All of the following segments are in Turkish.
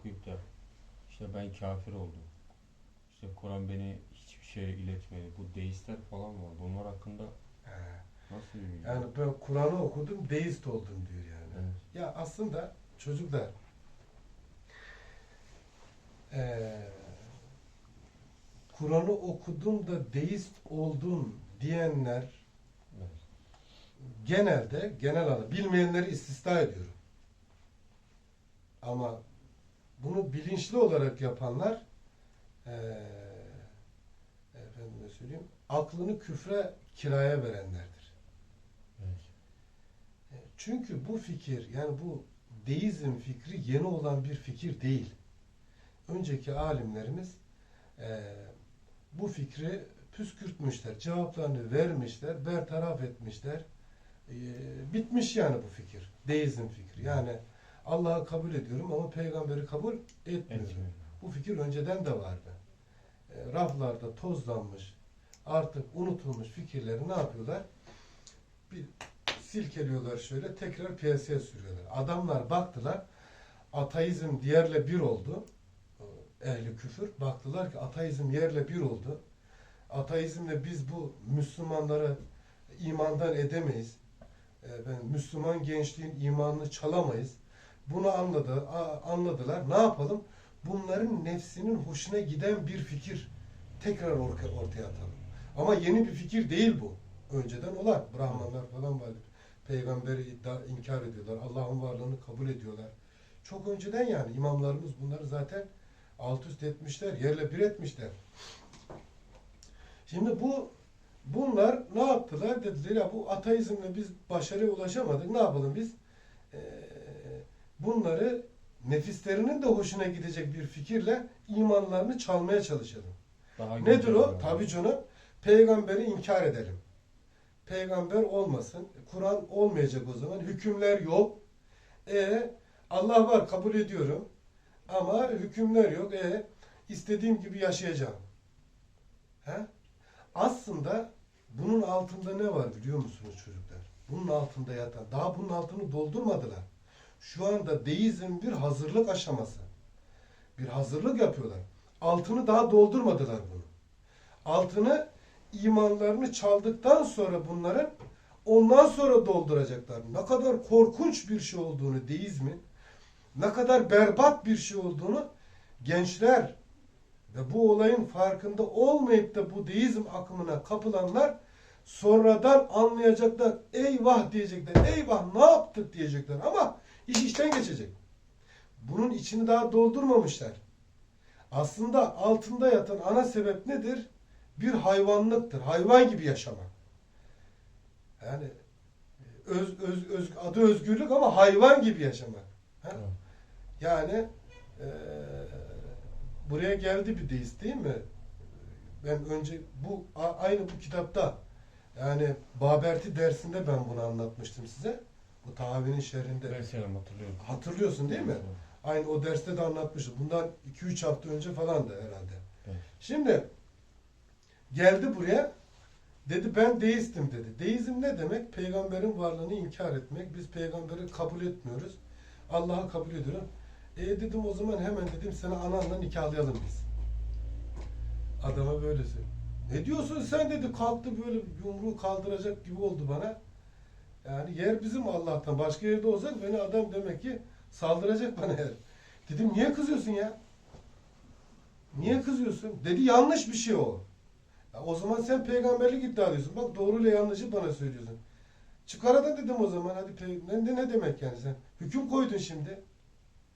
okuyup da işte ben kafir oldum. İşte Kur'an beni hiçbir şeye iletmedi. Bu deistler falan var. Bunlar hakkında nasıl bir? Yani ben Kur'an'ı okudum, deist oldum diyor yani. Evet. Ya aslında çocuklar eee Kur'an'ı okudum da deist oldum diyenler Evet. genelde genel anlamda bilmeyenleri istisna ediyorum. Ama bunu bilinçli olarak yapanlar eee efendime söyleyeyim aklını küfre kiraya verenlerdir. Evet. E, Çünkü bu fikir yani bu deizm fikri yeni olan bir fikir değil. Önceki alimlerimiz e, bu fikri püskürtmüşler, cevaplarını vermişler, bertaraf etmişler. E, bitmiş yani bu fikir. Deizm fikri. Yani Allah'ı kabul ediyorum ama peygamberi kabul etmiyorum. Etmiyor. Bu fikir önceden de vardı. E, raflarda tozlanmış, artık unutulmuş fikirleri ne yapıyorlar? Bir silkeliyorlar şöyle, tekrar piyasaya sürüyorlar. Adamlar baktılar, ateizm diğerle bir oldu. E, Ehli küfür. Baktılar ki ateizm yerle bir oldu. Ateizmle biz bu Müslümanları imandan edemeyiz. E, ben Müslüman gençliğin imanını çalamayız. Bunu anladı, anladılar. Ne yapalım? Bunların nefsinin hoşuna giden bir fikir tekrar ortaya atalım. Ama yeni bir fikir değil bu. Önceden olan Brahmanlar falan vardı. Peygamberi iddia, inkar ediyorlar. Allah'ın varlığını kabul ediyorlar. Çok önceden yani imamlarımız bunları zaten alt üst etmişler, yerle bir etmişler. Şimdi bu bunlar ne yaptılar? Dediler ya bu ateizmle biz başarıya ulaşamadık. Ne yapalım biz? Ee, bunları nefislerinin de hoşuna gidecek bir fikirle imanlarını çalmaya çalışalım. Daha Nedir o? yani. Tabii canım. Peygamberi inkar edelim. Peygamber olmasın. Kur'an olmayacak o zaman. Hükümler yok. E Allah var kabul ediyorum. Ama hükümler yok. E istediğim gibi yaşayacağım. He? Aslında bunun altında ne var biliyor musunuz çocuklar? Bunun altında yatan. Daha bunun altını doldurmadılar. Şu anda deizm bir hazırlık aşaması. Bir hazırlık yapıyorlar. Altını daha doldurmadılar bunu. Altını imanlarını çaldıktan sonra bunların ondan sonra dolduracaklar. Ne kadar korkunç bir şey olduğunu deizmin, ne kadar berbat bir şey olduğunu gençler ve bu olayın farkında olmayıp da bu deizm akımına kapılanlar sonradan anlayacaklar. Eyvah diyecekler. Eyvah ne yaptık diyecekler ama iş işten geçecek. Bunun içini daha doldurmamışlar. Aslında altında yatan ana sebep nedir? Bir hayvanlıktır. Hayvan gibi yaşamak. Yani öz, öz, öz, adı özgürlük ama hayvan gibi yaşamak. Ha? Yani eee, buraya geldi bir deist değil mi? Ben önce bu aynı bu kitapta yani Baberti dersinde ben bunu anlatmıştım size. Bu tahavinin şerrinde. Mesela hatırlıyorum. Hatırlıyorsun değil mi? Aynı o derste de anlatmıştım. Bundan 2-3 hafta önce falan da herhalde. Evet. Şimdi geldi buraya dedi ben deistim dedi. Deizm ne demek? Peygamberin varlığını inkar etmek. Biz peygamberi kabul etmiyoruz. Allah'ı kabul ediyorum. E dedim o zaman hemen dedim seni ananla nikahlayalım biz. Adama böyle söyledi. Ne diyorsun sen dedi kalktı böyle yumruğu kaldıracak gibi oldu bana. Yani yer bizim Allah'tan. Başka yerde olsak beni adam demek ki saldıracak bana yer. Dedim niye kızıyorsun ya? Niye kızıyorsun? Dedi yanlış bir şey o. Ya o zaman sen peygamberlik iddia ediyorsun. Bak doğruyla yanlışı bana söylüyorsun. Çıkar da dedim o zaman. Hadi ne, ne demek yani sen? Hüküm koydun şimdi.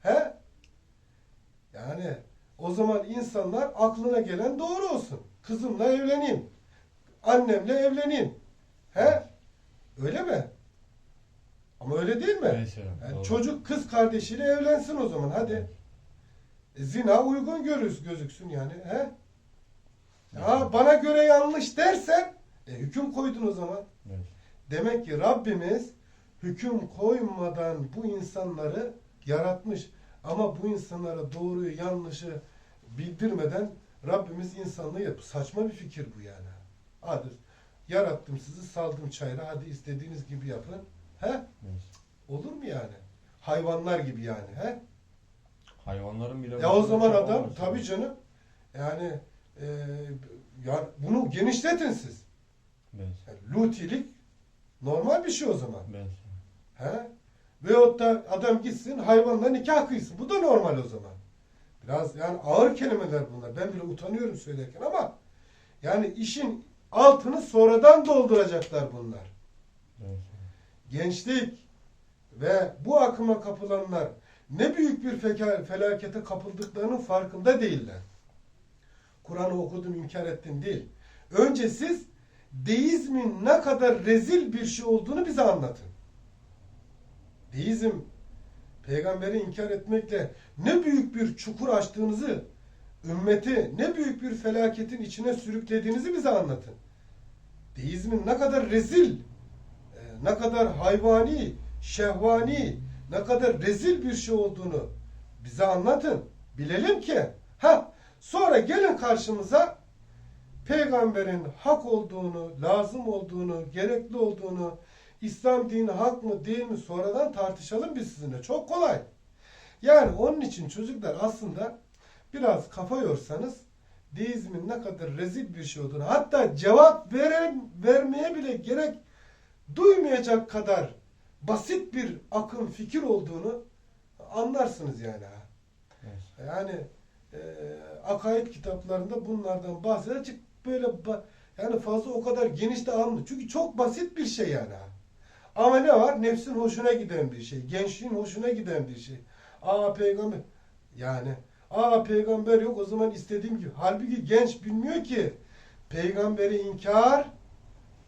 He? Yani o zaman insanlar aklına gelen doğru olsun. Kızımla evleneyim. Annemle evleneyim. He? Öyle mi? Ama öyle değil mi? Mesela. Yani doğru. çocuk kız kardeşiyle evlensin o zaman hadi. E, zina uygun görürüz gözüksün yani. He? Ha, bana göre yanlış dersen e, hüküm koydun o zaman. Evet. Demek ki Rabbimiz hüküm koymadan bu insanları yaratmış. Ama bu insanlara doğruyu yanlışı bildirmeden Rabbimiz insanlığı yap. Saçma bir fikir bu yani. Hadi yarattım sizi saldım çayıra hadi istediğiniz gibi yapın. He? Evet. Olur mu yani? Hayvanlar gibi yani. He? Hayvanların bile Ya o zaman başında adam tabii canım yani e, ya bunu genişletin siz. Ben, Yani lutilik normal bir şey o zaman. ben, He? Veyahut da adam gitsin hayvanla nikah kıysın. Bu da normal o zaman. Biraz yani ağır kelimeler bunlar. Ben bile utanıyorum söylerken ama yani işin altını sonradan dolduracaklar bunlar. ben. Gençlik ve bu akıma kapılanlar ne büyük bir felakete kapıldıklarının farkında değiller. Kur'an'ı okudum inkar ettim değil. Önce siz deizmin ne kadar rezil bir şey olduğunu bize anlatın. Deizm peygamberi inkar etmekle ne büyük bir çukur açtığınızı, ümmeti ne büyük bir felaketin içine sürüklediğinizi bize anlatın. Deizmin ne kadar rezil, ne kadar hayvani, şehvani, ne kadar rezil bir şey olduğunu bize anlatın. Bilelim ki ha sonra gelin karşımıza peygamberin hak olduğunu, lazım olduğunu, gerekli olduğunu, İslam dini hak mı değil mi sonradan tartışalım biz sizinle. Çok kolay. Yani onun için çocuklar aslında biraz kafa yorsanız deizmin ne kadar rezil bir şey olduğunu hatta cevap veren, vermeye bile gerek duymayacak kadar basit bir akım fikir olduğunu anlarsınız yani. ben. Yani e, akaid kitaplarında bunlardan bahseder. Açık böyle yani fazla o kadar geniş de almıyor. Çünkü çok basit bir şey yani. Ama ne var? Nefsin hoşuna giden bir şey. Gençliğin hoşuna giden bir şey. Aa peygamber. Yani aa peygamber yok o zaman istediğim gibi. Halbuki genç bilmiyor ki peygamberi inkar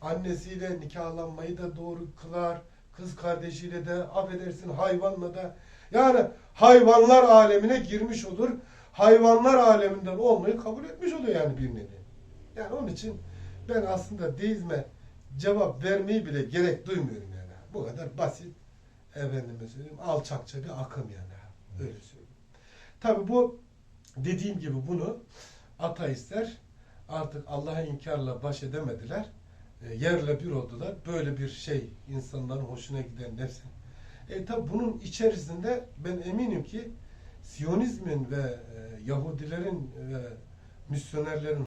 annesiyle nikahlanmayı da doğru kılar. Kız kardeşiyle de affedersin hayvanla da yani hayvanlar alemine girmiş olur. Hayvanlar aleminden olmayı kabul etmiş oluyor yani bir nevi. Yani onun için ben aslında deizme cevap vermeyi bile gerek duymuyorum yani. Bu kadar basit efendime söyleyeyim alçakça bir akım yani. Öyle söyleyeyim. Tabi bu dediğim gibi bunu ateistler artık Allah'a inkarla baş edemediler. E, yerle bir oldular. Böyle bir şey insanların hoşuna giden nefsin. E tabi bunun içerisinde ben eminim ki Siyonizmin ve e, Yahudilerin ve misyonerlerin